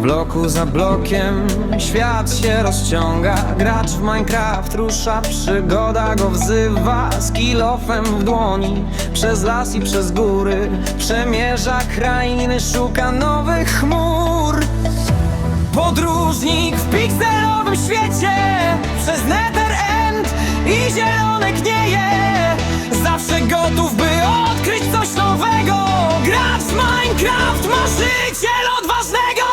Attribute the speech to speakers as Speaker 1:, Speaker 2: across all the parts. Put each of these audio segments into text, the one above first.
Speaker 1: bloku za blokiem świat się rozciąga. Gracz w Minecraft rusza, przygoda go wzywa. Z kilofem w dłoni, przez las i przez góry Przemierza krainy, szuka nowych chmur. Podróżnik w pikselowym świecie Przez Nether End i zielone gnieje Zawsze gotów, by odkryć coś nowego. Gracz w Minecraft, marzyciel odważnego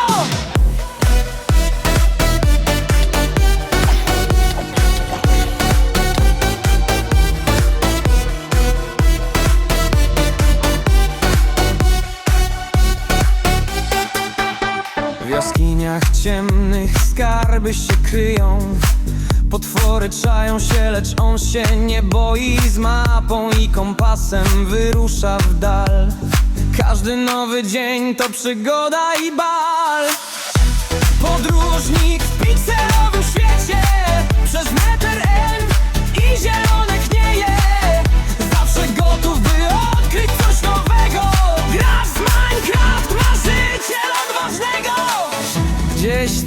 Speaker 1: Jaskiniach ciemnych skarby się kryją. Potwory czają się, lecz on się nie boi. Z mapą i kompasem wyrusza w dal. Każdy nowy dzień to przygoda i bal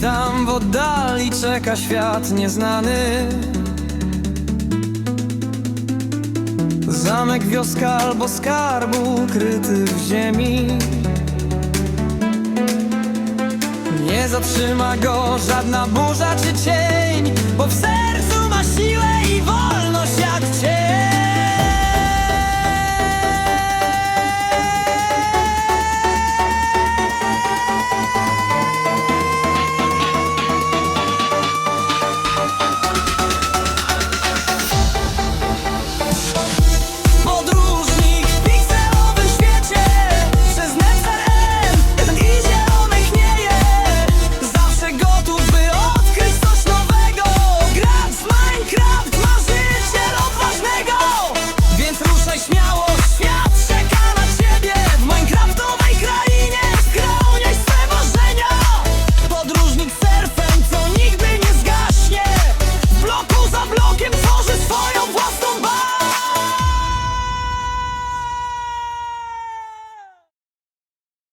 Speaker 1: tam w oddali czeka świat nieznany. Zamek, wioska albo skarbu ukryty w ziemi. Nie zatrzyma go żadna burza czy cień Bo w sercu